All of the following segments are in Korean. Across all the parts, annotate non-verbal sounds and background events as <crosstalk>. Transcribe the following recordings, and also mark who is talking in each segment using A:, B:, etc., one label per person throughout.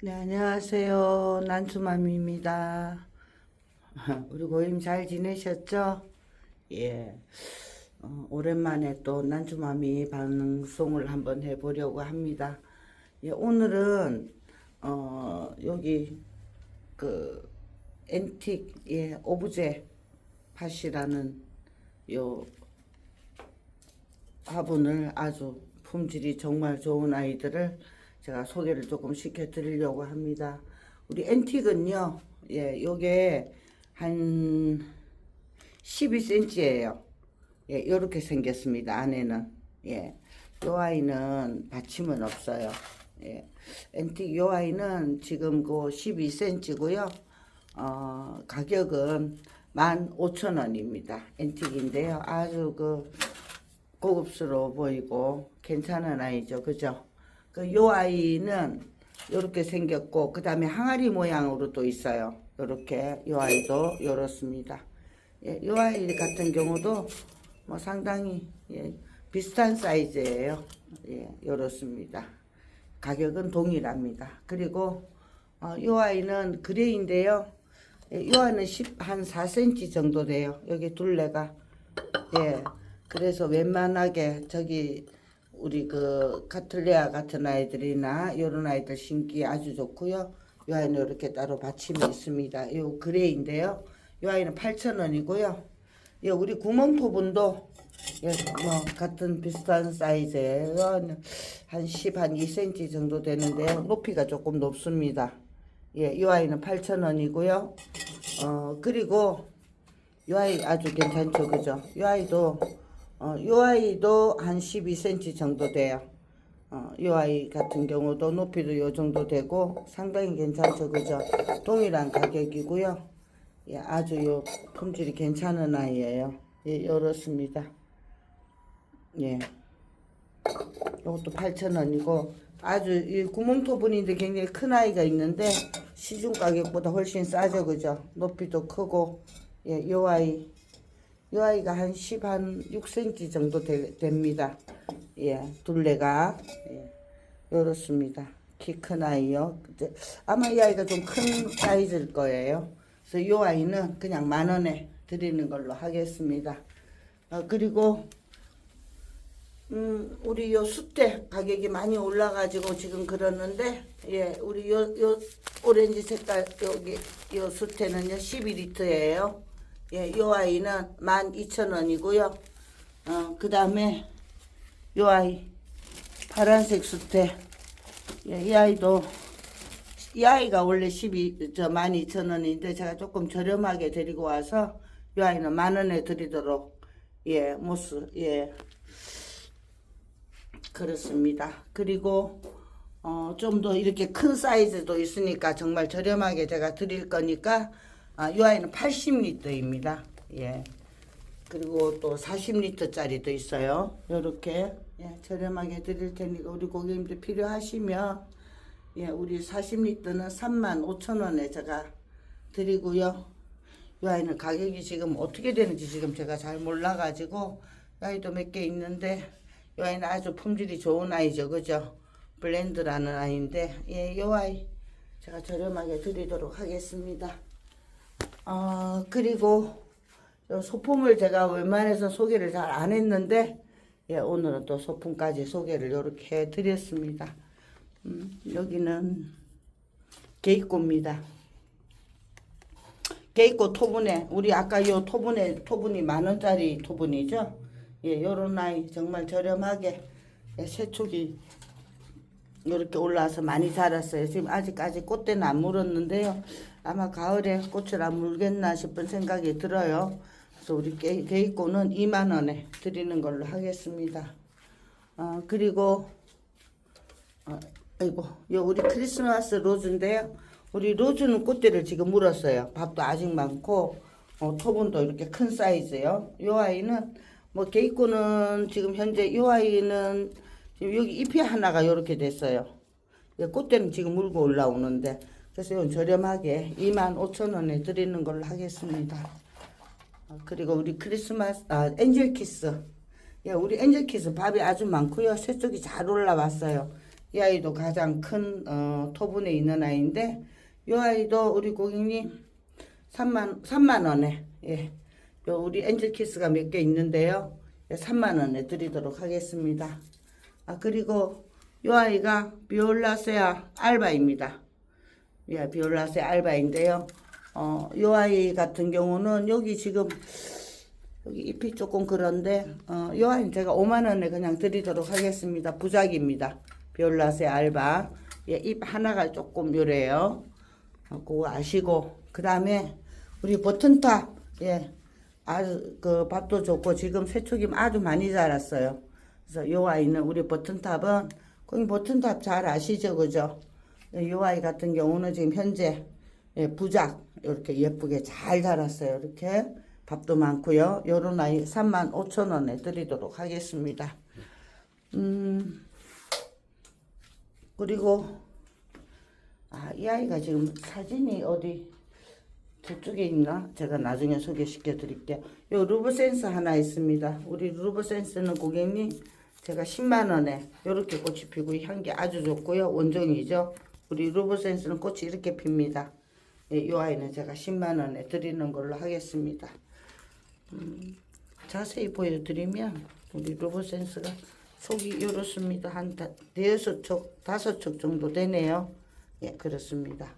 A: 네, 안녕하세요. 난수맘입니다. <laughs> 우리 고임 잘 지내셨죠? 예. 어, 오랜만에 또 난주마미 방송을 한번 해보려고 합니다. 예, 오늘은, 어, 여기, 그, 앤틱, 예, 오브제 팟이라는 요 화분을 아주 품질이 정말 좋은 아이들을 제가 소개를 조금 시켜드리려고 합니다. 우리 앤틱은요, 예, 요게 한 12cm예요. 예, 요렇게 생겼습니다. 안에는. 예. 요 아이는 받침은 없어요. 예. 앤틱 요 아이는 지금 그 12cm고요. 어, 가격은 15,000원입니다. 앤틱인데요. 아주 그 고급스러워 보이고 괜찮은 아이죠. 그죠? 그 요 아이는 요렇게 생겼고 그 다음에 항아리 모양으로 또 있어요. 요렇게 요 아이도 요렇습니다. 예, 요 아이 같은 경우도 뭐 상당히 예, 비슷한 사이즈예요. 예, 요렇습니다. 가격은 동일합니다. 그리고 어, 요 아이는 그레이인데요. 예, 요 아이는 10, 한 4cm 정도 돼요. 여기 둘레가. 예. 그래서 웬만하게 저기 우리 그 카틀레아 같은 아이들이나 요런 아이들 신기 아주 좋고요. 요 아이는 이렇게 따로 받침이 있습니다. 요 그레이인데요. 요 아이는 8,000원이고요. 예, 우리 구멍토분도 예, 뭐 같은 비슷한 사이즈예요. 한 10, 한 2cm 정도 되는데요. 높이가 조금 높습니다. 예, 이 아이는 8,000원이고요. 어, 그리고 이 아이 아주 괜찮죠, 그죠? 이 아이도 어, 이 아이도 한 12cm 정도 돼요. 어, 이 아이 같은 경우도 높이도 이 정도 되고 상당히 괜찮죠, 그죠? 동일한 가격이고요. 예, 아주 요 품질이 괜찮은 아이예요. 예, 이렇습니다. 예. 이것도 8,000원이고 아주 이 구멍토분인데 굉장히 큰 아이가 있는데 시중 가격보다 훨씬 싸죠 그죠 높이도 크고 예, 요 아이 요 아이가 한 10, 한 6cm 정도 되, 됩니다. 예, 둘레가. 예, 요렇습니다. 키 큰 아이요. 아마 이 아이가 좀 큰 사이즈일 거예요. 그래서 요 아이는 그냥 만 원에 드리는 걸로 하겠습니다. 어, 그리고 음, 우리 요 수태 가격이 많이 올라가지고 지금 그러는데, 예, 우리 요, 요, 오렌지 색깔, 여기, 요 수태는요, 12리터예요 예, 요 아이는 12,000원이고요. 어, 그 다음에 요 아이, 파란색 수태. 예, 이 아이도, 이 아이가 원래 12, 저 12,000원인데 제가 조금 저렴하게 데리고 와서 요 아이는 만 원에 드리도록, 예, 모스, 예. 그렇습니다. 그리고 어, 좀 더 이렇게 큰 사이즈도 있으니까 정말 저렴하게 제가 드릴 거니까 아, 이 아이는 80리터입니다. 예. 그리고 또 40리터짜리도 있어요. 요렇게 예, 저렴하게 드릴 테니까 우리 고객님들 필요하시면 예, 우리 40리터는 3만 5천 원에 제가 드리고요. 이 아이는 가격이 지금 어떻게 되는지 지금 제가 잘 몰라가지고 이 아이도 몇 개 있는데 이 아이는 아주 품질이 좋은 아이죠, 그죠? 블렌드라는 아이인데, 예, 이 아이 제가 저렴하게 드리도록 하겠습니다. 어, 그리고 요 소품을 제가 웬만해서 소개를 잘 안 했는데, 예, 오늘은 또 소품까지 소개를 이렇게 해드렸습니다. 음, 여기는 게이꼬입니다. 게이꼬 토분에, 우리 아까 요 토분에, 토분이 만 원짜리 토분이죠? 예, 요런 아이 정말 저렴하게 예, 새촉이 이렇게 올라와서 많이 자랐어요. 지금 아직까지 꽃대는 안 물었는데요. 아마 가을에 꽃을 안 물겠나 싶은 생각이 들어요. 그래서 우리 게, 게이꽃은 2만 원에 드리는 걸로 하겠습니다. 어, 그리고 어, 아이고, 요 우리 크리스마스 로즈인데요. 우리 로즈는 꽃대를 지금 물었어요. 밥도 아직 많고 어, 토분도 이렇게 큰 사이즈요. 요 아이는 뭐 게이코는 지금 현재 이 아이는 지금 여기 잎이 하나가 이렇게 됐어요. 예, 꽃대는 지금 물고 올라오는데 그래서 이건 저렴하게 2만 5천 원에 드리는 걸로 하겠습니다. 어, 그리고 우리 크리스마스 아 엔젤 키스 예, 우리 엔젤 키스 밥이 아주 많고요. 새쪽이 잘 올라왔어요. 이 아이도 가장 큰 어, 토분에 있는 아이인데 이 아이도 우리 고객님 3만 3만 원에 예. 요 우리 엔젤 키스가 몇 개 있는데요. 예, 3만 원에 드리도록 하겠습니다. 아 그리고 이 아이가 비올라세아 알바입니다. 예, 비올라세 알바인데요. 어, 이 아이 같은 경우는 여기 지금 여기 잎이 조금 그런데 어, 이 아이는 제가 5만 원에 그냥 드리도록 하겠습니다. 부작입니다. 비올라세 알바. 예, 잎 하나가 조금 요래요. 어, 그거 아시고 그 다음에 우리 버튼탑 예, 아주 그 밥도 좋고 지금 새초김 아주 많이 자랐어요. 그래서 요 아이는 우리 버튼탑은 거기 버튼탑 잘 아시죠, 그죠? 이 아이 같은 경우는 지금 현재 예, 부작 이렇게 예쁘게 잘 자랐어요. 이렇게 밥도 많고요. 요런 아이 3만 5천 원에 드리도록 하겠습니다. 음 그리고 아, 이 아이가 지금 사진이 어디 저쪽에 있나? 제가 나중에 소개시켜 드릴게요. 요 루브 센스 하나 있습니다. 우리 루브 센스는 고객님 제가 10만 원에 이렇게 꽃이 피고 향기 아주 좋고요. 원종이죠. 우리 루브 센스는 꽃이 이렇게 핍니다. 예, 이 아이는 제가 10만 원에 드리는 걸로 하겠습니다. 음, 자세히 보여드리면 우리 루브 센스가 속이 이렇습니다. 한 다, 대여섯 정도 되네요. 예, 그렇습니다.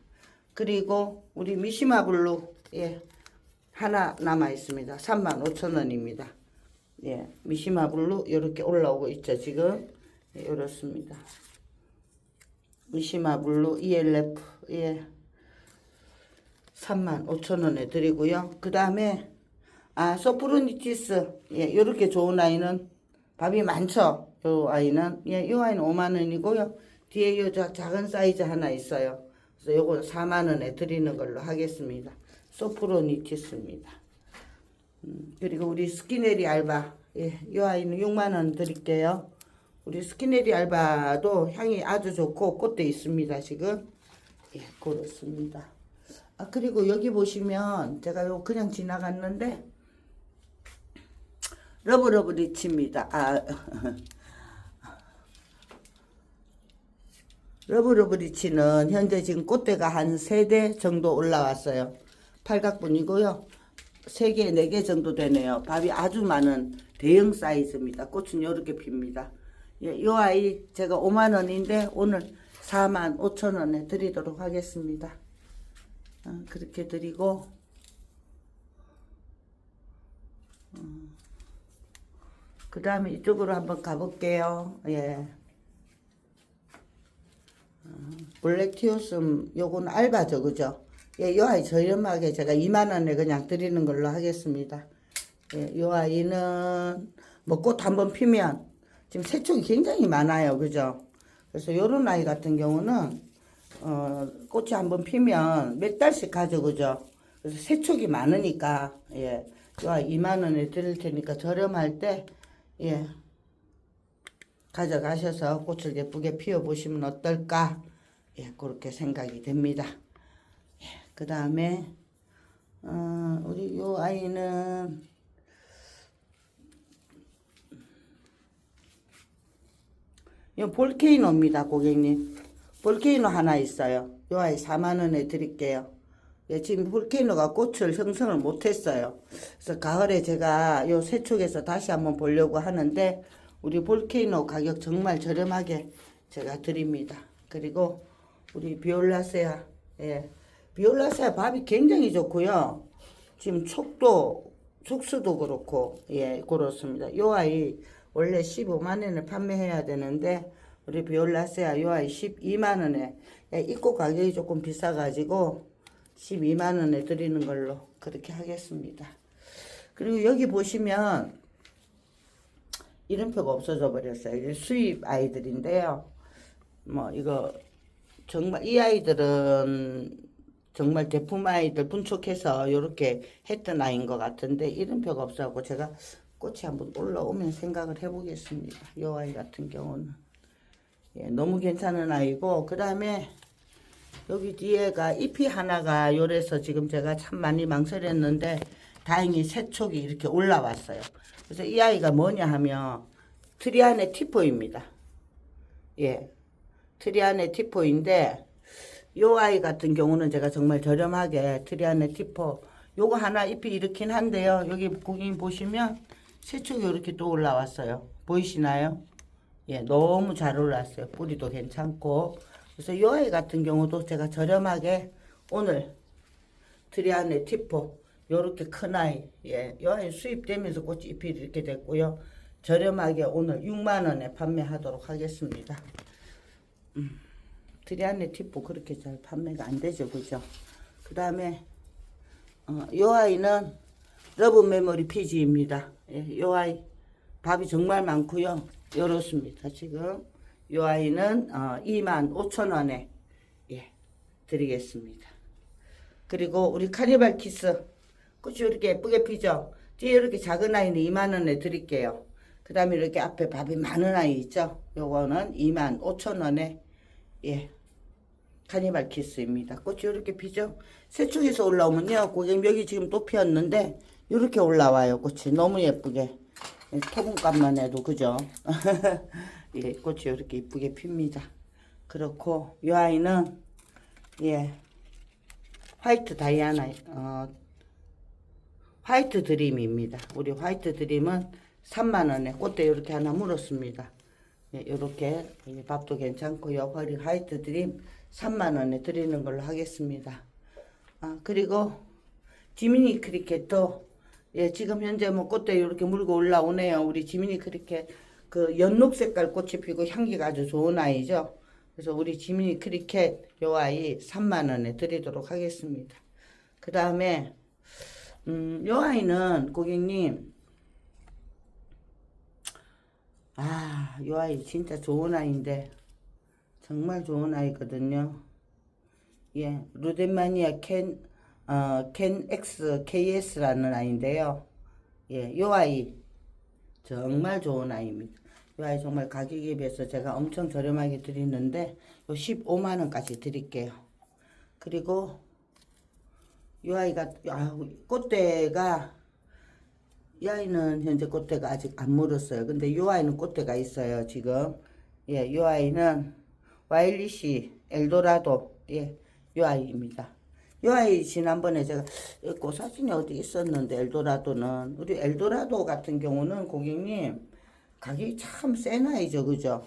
A: 그리고 우리 미시마 블루 예 하나 남아 있습니다. 3만 5천 원입니다. 예, 미시마 블루 이렇게 올라오고 있죠 지금 예, 이렇습니다. 미시마 블루 ELF 예 3만 5천 원에 드리고요. 그 다음에 아 소프로니티스 예 이렇게 좋은 아이는 밥이 많죠. 요 아이는 예이 아이는 5만 원이고요. 뒤에 요 자- 작은 사이즈 하나 있어요. 그래서 요거 4만 원에 드리는 걸로 하겠습니다. 소프로니티스입니다. 음, 그리고 우리 스키네리 알바 예, 이 아이는 6만 원 드릴게요. 우리 스키네리 알바도 향이 아주 좋고 꽃도 있습니다. 지금 예, 그렇습니다. 아 그리고 여기 보시면 제가 요 그냥 지나갔는데 러브러브 리치입니다. 아 <laughs> 러브러브 리치는 현재 지금 꽃대가 한 세 대 정도 올라왔어요. 팔각분이고요. 세 개, 네개 정도 되네요. 밥이 아주 많은 대형 사이즈입니다. 꽃은 이렇게 핍니다. 예, 이 아이 제가 5만 원인데 오늘 4만 5천 원에 드리도록 하겠습니다. 어, 그렇게 드리고 그 다음에 이쪽으로 한번 가볼게요. 예. 블랙티오스um 요건 알바죠 그죠 예, 요 아이 저렴하게 제가 2만원에 그냥 드리는 걸로 하겠습니다 예, 요 아이는 뭐 꽃 한번 피면 지금 새촉이 굉장히 많아요. 그죠? 그래서 요런 아이 같은 경우는 어, 꽃이 한번 피면 몇 달씩 가죠. 그죠? 그래서 새촉이 많으니까 예, 요 아이 2만 원에 드릴 테니까 저렴할 때 예, 가져가셔서 꽃을 예쁘게 피워 보시면 어떨까? 예, 그렇게 생각이 됩니다. 예, 그 다음에, 어, 우리 요 아이는, 요 볼케이노입니다, 고객님. 볼케이노 하나 있어요. 요 아이 4만원에 드릴게요. 예, 지금 볼케이노가 꽃을 형성을 못했어요. 그래서 가을에 제가 요 세축에서 다시 한번 보려고 하는데, 우리 볼케이노 가격 정말 저렴하게 제가 드립니다. 그리고 우리 비올라세아, 예. 비올라세아 밥이 굉장히 좋고요. 지금 촉도, 촉수도 그렇고, 예, 그렇습니다. 요 아이 원래 15만 원에 판매해야 되는데, 우리 비올라세아 요 아이 12만 원에, 예, 입고 가격이 조금 비싸가지고, 12만 원에 드리는 걸로 그렇게 하겠습니다. 그리고 여기 보시면, 이름표가 없어져 버렸어요. 수입 아이들인데요. 뭐 이거 정말 이 아이들은 정말 대품 아이들 분촉해서 이렇게 했던 아이인 것 같은데 이름표가 없어갖고 제가 꽃이 한번 올라오면 생각을 해보겠습니다. 이 아이 같은 경우는 예, 너무 괜찮은 아이고 그 다음에 여기 뒤에가 잎이 하나가 요래서 지금 제가 참 많이 망설였는데 다행히 새촉이 이렇게 올라왔어요. 그래서 이 아이가 뭐냐 하면 트리안의 티포입니다. 예. 트리안의 티포인데 요 아이 같은 경우는 제가 정말 저렴하게 트리안의 티포 요거 하나 잎이 이렇긴 한데요. 여기 고객님 보시면 새촉이 이렇게 또 올라왔어요. 보이시나요? 예, 너무 잘 올라왔어요. 뿌리도 괜찮고. 그래서 요 아이 같은 경우도 제가 저렴하게 오늘 트리안의 티포 요렇게 큰 아이 예, 요 아이 수입되면서 꽃이 잎이 이렇게 됐고요. 저렴하게 오늘 6만 원에 판매하도록 하겠습니다. 트리안의 티포 그렇게 잘 판매가 안 되죠, 그죠? 그 다음에 어, 요 아이는 러브 메모리 피지입니다. 예, 요 아이 밥이 정말 많고요. 요렇습니다. 지금 요 아이는 어, 2만 5천 원에 예, 드리겠습니다. 그리고 우리 카니발 키스 꽃이 이렇게 예쁘게 피죠. 뒤에 이렇게 작은 아이는 2만 원에 드릴게요. 그 다음에 이렇게 앞에 밥이 많은 아이 있죠. 요거는 2만 5천 원에 예 카니발 키스입니다. 꽃이 이렇게 피죠. 새쪽에서 올라오면요. 고객님 여기 지금 또 피었는데 이렇게 올라와요. 꽃이 너무 예쁘게. 예, 토분값만 해도 그죠. <laughs> 예, 꽃이 이렇게 이쁘게 핍니다. 그렇고 이 아이는 예 화이트 다이아나 어, 화이트 드림입니다. 우리 화이트 드림은 3만 원에 꽃대 이렇게 하나 물었습니다. 예, 이렇게 밥도 괜찮고요. 허리 화이트 드림 3만 원에 드리는 걸로 하겠습니다. 아, 그리고 지미니 크리켓도 예, 지금 현재 뭐 꽃대 이렇게 물고 올라오네요. 우리 지미니 크리켓 그 연록 색깔 꽃이 피고 향기가 아주 좋은 아이죠. 그래서 우리 지미니 크리켓 요 아이 3만 원에 드리도록 하겠습니다. 그 다음에 음, 요 아이는 고객님 아, 요 아이 진짜 좋은 아이인데 정말 좋은 아이거든요. 예, 루덴마니아 캔, 어, 캔 X KS라는 아이인데요. 예, 요 아이 정말 좋은 아이입니다. 요 아이 정말 가격에 비해서 제가 엄청 저렴하게 드리는데 요 15만 원까지 드릴게요. 그리고 요 아이가 아, 꽃대가 이 아이는 현재 꽃대가 아직 안 물었어요. 근데 요 아이는 꽃대가 있어요, 지금. 예, 요 아이는 와일리시 엘도라도 예, 요 아이입니다. 요 아이 지난번에 제가 꽃 사진이 어디 있었는데 엘도라도는 우리 엘도라도 같은 경우는 고객님 가격이 참 센 아이죠, 그죠?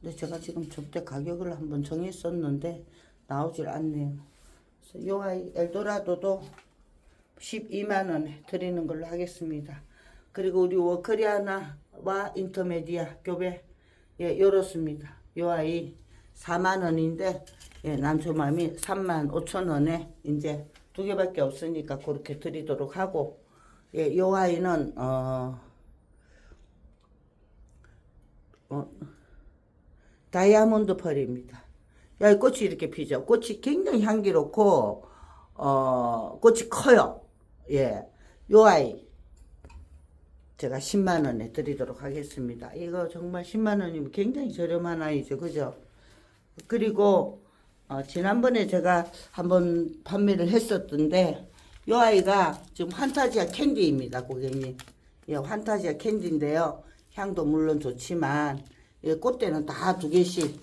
A: 근데 제가 지금 접대 가격을 한번 정했었는데 나오질 않네요. 그래서 요 아이 엘도라도도 12만 원에 드리는 걸로 하겠습니다. 그리고 우리 워커리아나와 인터메디아 교배 예, 요렇습니다. 요 아이 4만 원인데 예, 남초맘이 3만 5천 원에 이제 두 개밖에 없으니까 그렇게 드리도록 하고 예, 요 아이는 어, 어 다이아몬드 펄입니다. 야, 이 꽃이 이렇게 피죠. 꽃이 굉장히 향기롭고 어, 꽃이 커요. 예. 요 아이 제가 10만 원에 드리도록 하겠습니다. 이거 정말 10만 원이면 굉장히 저렴한 아이죠. 그죠? 그리고 어, 지난번에 제가 한번 판매를 했었던데 요 아이가 지금 환타지아 캔디입니다. 고객님. 예, 환타지아 캔디인데요. 향도 물론 좋지만 예, 꽃대는 다 두 개씩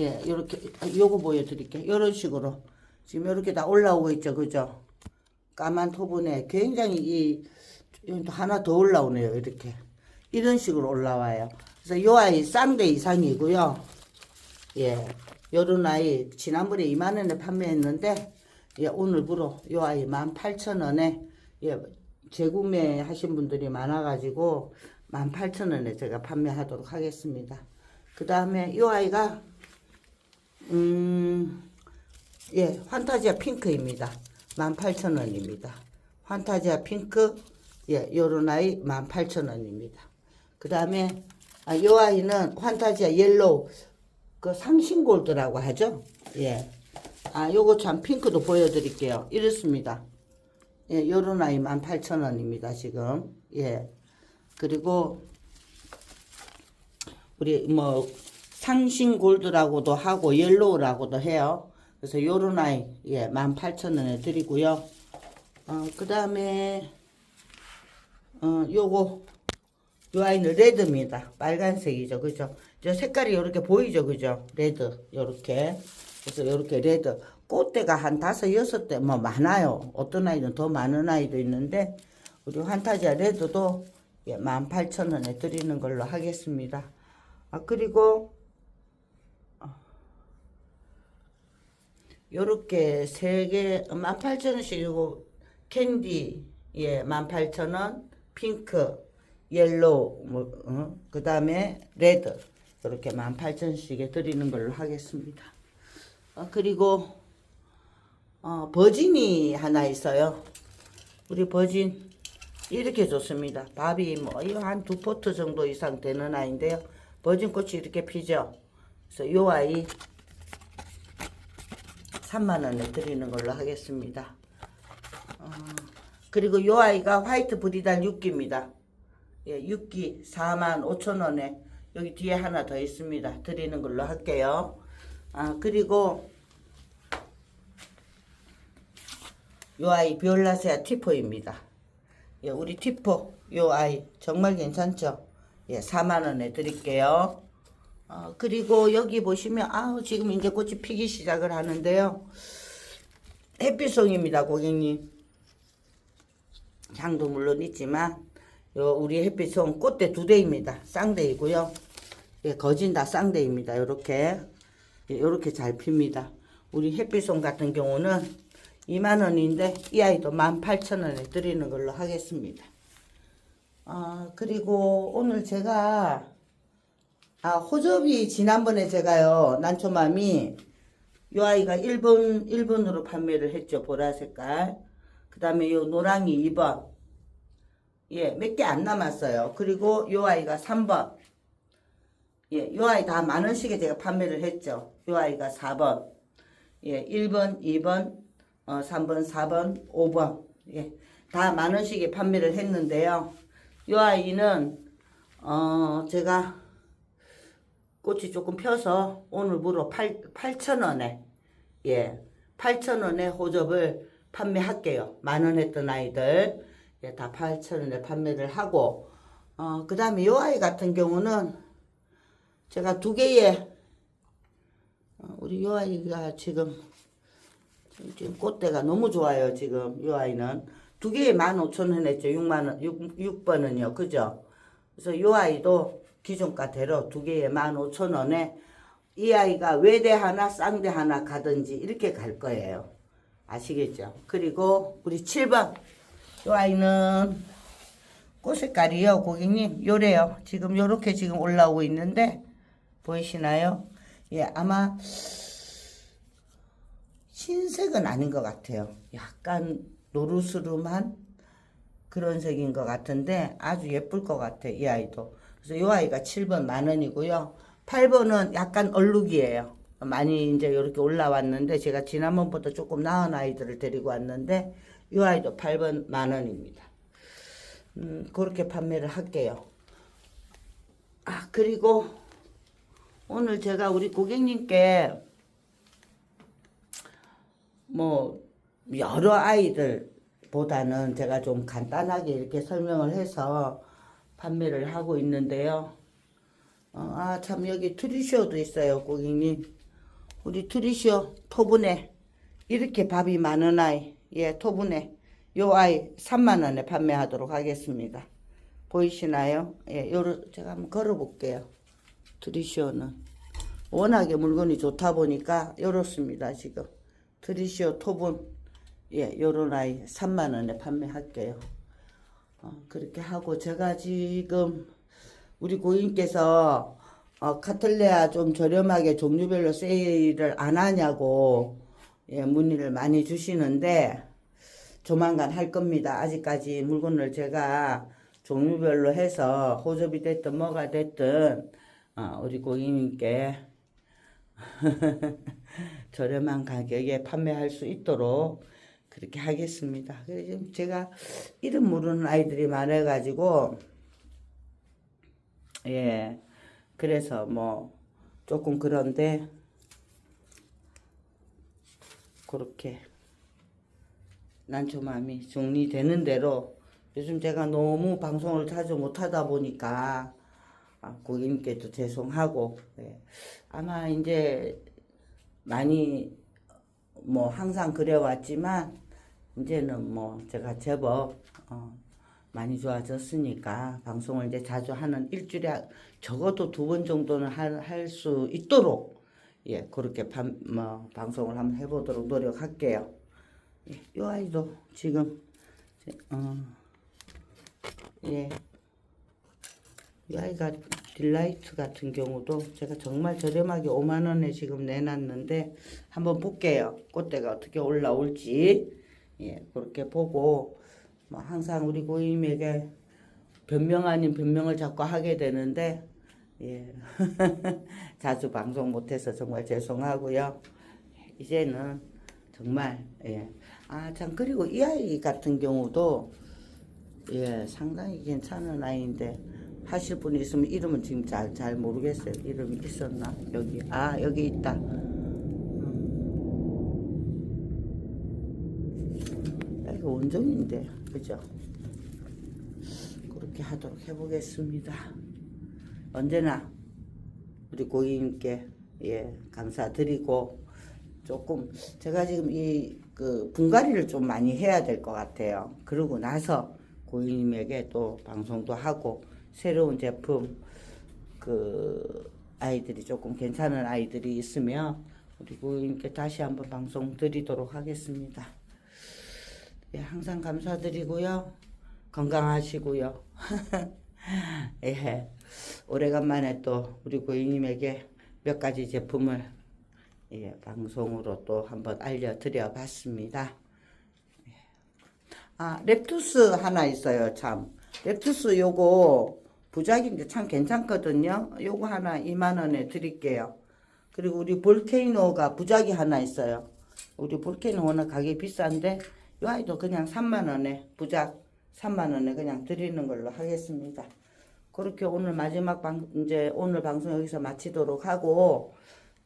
A: 예, 요렇게 요거 보여드릴게요. 이런 식으로 지금 이렇게 다 올라오고 있죠, 그죠? 까만 토분에 굉장히 이또 하나 더 올라오네요, 이렇게 이런 식으로 올라와요. 그래서 요 아이 쌍대 이상이고요. 예, 요런 아이 지난번에 2만 원에 판매했는데 예, 오늘부로 요 아이 18,000원에 예, 재구매 하신 분들이 많아가지고 18,000원에 제가 판매하도록 하겠습니다. 그 다음에 요 아이가 음, 예, 환타지아 핑크입니다. 18,000원입니다. 환타지아 핑크, 예, 요런 아이 18,000원입니다. 그 다음에, 아, 요 아이는 환타지아 옐로우, 그 상신골드라고 하죠? 예. 아, 요거 참 핑크도 보여드릴게요. 이렇습니다. 예, 요런 아이 18,000원입니다, 지금. 예. 그리고, 우리 뭐, 상신 골드라고도 하고, 옐로우라고도 해요. 그래서 요런 아이, 예, 18,000원에 드리고요. 어, 그 다음에, 어, 요거, 요 아이는 레드입니다. 빨간색이죠. 그죠? 저 색깔이 이렇게 보이죠, 그죠? 레드 요렇게 그래서 요렇게 레드 꽃대가 한 다섯 여섯 대 뭐 많아요. 어떤 아이는 더 많은 아이도 있는데 우리 환타지아 레드도 예, 18,000원에 드리는 걸로 하겠습니다. 아 그리고 요렇게 세 개 18,000원씩이고 캔디 예 18,000원 핑크 옐로우 뭐 어? 그 다음에 레드 이렇게 18,000원씩에 드리는 걸로 하겠습니다. 어, 그리고 어, 버진이 하나 있어요. 우리 버진 이렇게 좋습니다. 밥이 뭐 한 두 포트 정도 이상 되는 아이인데요. 버진 꽃이 이렇게 피죠. 그래서 요 아이 3만 원에 드리는 걸로 하겠습니다. 어, 그리고 요 아이가 화이트 브리달 6기입니다. 예, 6기 4만 5천 원에 여기 뒤에 하나 더 있습니다. 드리는 걸로 할게요. 아, 그리고 요 아이 비올라세아 티포입니다. 예, 우리 티포 요 아이 정말 괜찮죠? 예, 4만 원에 드릴게요. 어, 그리고 여기 보시면 아우 지금 이제 꽃이 피기 시작을 하는데요. 햇빛송입니다, 고객님. 향도 물론 있지만 요 우리 햇빛송 꽃대 두 대입니다. 쌍대이고요. 예, 거진 다 쌍대입니다. 요렇게 예, 요렇게 잘 핍니다. 우리 햇빛송 같은 경우는 2만 원인데 이 아이도 18,000원에 드리는 걸로 하겠습니다. 아, 그리고 오늘 제가 아, 호접이 지난번에 제가요, 난초맘이 요 아이가 1번, 1번으로 판매를 했죠, 보라 색깔. 그 다음에 요 노랑이 2번. 예, 몇 개 안 남았어요. 그리고 요 아이가 3번. 예, 요 아이 다 만 원씩에 제가 판매를 했죠. 요 아이가 4번. 예, 1번, 2번, 어, 3번, 4번, 5번. 예, 다 만 원씩에 판매를 했는데요. 요 아이는, 어, 제가 꽃이 조금 펴서 오늘 무로 8, 8,000원에, 예, 8,000원에 호접을 판매할게요. 만 원 했던 아이들. 예, 다 8,000원에 판매를 하고, 어, 그 다음에 요 아이 같은 경우는 제가 두 개의, 어, 우리 요 아이가 지금, 지금 꽃대가 너무 좋아요, 지금, 요 아이는. 두 개에 15,000원 했죠. 6만원, 6, 6번은요. 그죠? 그래서 요 아이도 기존가대로 두 개에 15,000원에 이 아이가 외대 하나, 쌍대 하나 가든지 이렇게 갈 거예요. 아시겠죠? 그리고 우리 7번. 요 아이는 꽃 색깔이요, 고객님. 요래요. 지금 요렇게 지금 올라오고 있는데 보이시나요? 예, 아마 흰색은 아닌 것 같아요. 약간 노르스름한 그런 색인 것 같은데 아주 예쁠 것 같아, 이 아이도. 그래서 이 아이가 7번 만 원이고요. 8번은 약간 얼룩이에요. 많이 이제 이렇게 올라왔는데 제가 지난번보다 조금 나은 아이들을 데리고 왔는데 이 아이도 8번 만 원입니다. 음, 그렇게 판매를 할게요. 아, 그리고 오늘 제가 우리 고객님께 뭐 여러 아이들 보다는 제가 좀 간단하게 이렇게 설명을 해서 판매를 하고 있는데요. 어, 아, 참, 여기 트리쇼도 있어요, 고객님. 우리 트리쇼 토분에 이렇게 밥이 많은 아이, 예, 토분에 요 아이 3만 원에 판매하도록 하겠습니다. 보이시나요? 예, 요를 제가 한번 걸어 볼게요. 트리쇼는. 워낙에 물건이 좋다 보니까 요렇습니다, 지금. 트리쇼 토분, 예, 요런 아이 3만 원에 판매할게요. 어, 그렇게 하고 제가 지금 우리 고객님께서 어, 카틀레아 좀 저렴하게 종류별로 세일을 안 하냐고 예, 문의를 많이 주시는데 조만간 할 겁니다. 아직까지 물건을 제가 종류별로 해서 호접이 됐든 뭐가 됐든 어, 우리 고객님께 <laughs> 저렴한 가격에 판매할 수 있도록 그렇게 하겠습니다. 그래서 제가 이름 모르는 아이들이 많아가지고 예 그래서 뭐 조금 그런데 그렇게 난초맘이 정리되는 대로 요즘 제가 너무 방송을 자주 못하다 보니까 아, 고객님께도 죄송하고 예. 아마 이제 많이 뭐 항상 그래왔지만 이제는 뭐 제가 제법 어, 많이 좋아졌으니까 방송을 이제 자주 하는 일주일에 적어도 두 번 정도는 할 수 있도록 예 그렇게 반, 뭐 방송을 한번 해보도록 노력할게요. 예, 이 아이도 지금 어, 예. 이 아이가 딜라이트 같은 경우도 제가 정말 저렴하게 5만 원에 지금 내놨는데 한번 볼게요. 꽃대가 어떻게 올라올지 예 그렇게 보고 뭐 항상 우리 고객님에게 변명 아닌 변명을 자꾸 하게 되는데 예 <laughs> 자주 방송 못해서 정말 죄송하고요. 이제는 정말 예 아 참 그리고 이 아이 같은 경우도 예 상당히 괜찮은 아이인데 하실 분이 있으면 이름은 지금 잘 잘 모르겠어요. 이름이 있었나 여기 아 여기 있다. 음. 야, 이거 원종인데 그죠? 그렇게 하도록 해보겠습니다. 언제나 우리 고객님께 예 감사드리고 조금 제가 지금 이 그 분갈이를 좀 많이 해야 될 것 같아요. 그러고 나서 고객님에게 또 방송도 하고 새로운 제품 그 아이들이 조금 괜찮은 아이들이 있으면 우리 고객님께 다시 한번 방송 드리도록 하겠습니다. 예, 항상 감사드리고요. 건강하시고요. <laughs> 예, 오래간만에 또 우리 고객님에게 몇 가지 제품을 예, 방송으로 또 한번 알려드려 봤습니다. 아, 랩투스 하나 있어요, 참. 랩투스 요거 부작인데 참 괜찮거든요. 요거 하나 2만원에 드릴게요. 그리고 우리 볼케이노가 부작이 하나 있어요. 우리 볼케이노 워낙 가격이 비싼데 요 아이도 그냥 3만원에 부작 3만원에 그냥 드리는 걸로 하겠습니다. 그렇게 오늘 마지막 방, 이제 오늘 방송 여기서 마치도록 하고,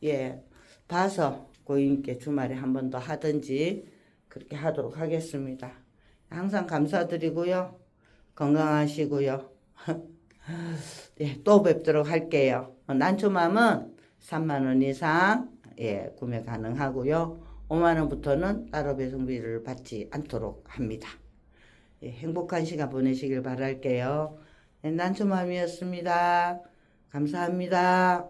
A: 예, 봐서 고객님께 주말에 한 번 더 하든지 그렇게 하도록 하겠습니다. 항상 감사드리고요. 건강하시고요. <laughs> 예, 또 뵙도록 할게요. 난초맘은 3만원 이상 예, 구매 가능하고요. 5만원부터는 따로 배송비를 받지 않도록 합니다. 예, 행복한 시간 보내시길 바랄게요. 네, 난초맘이었습니다. 감사합니다.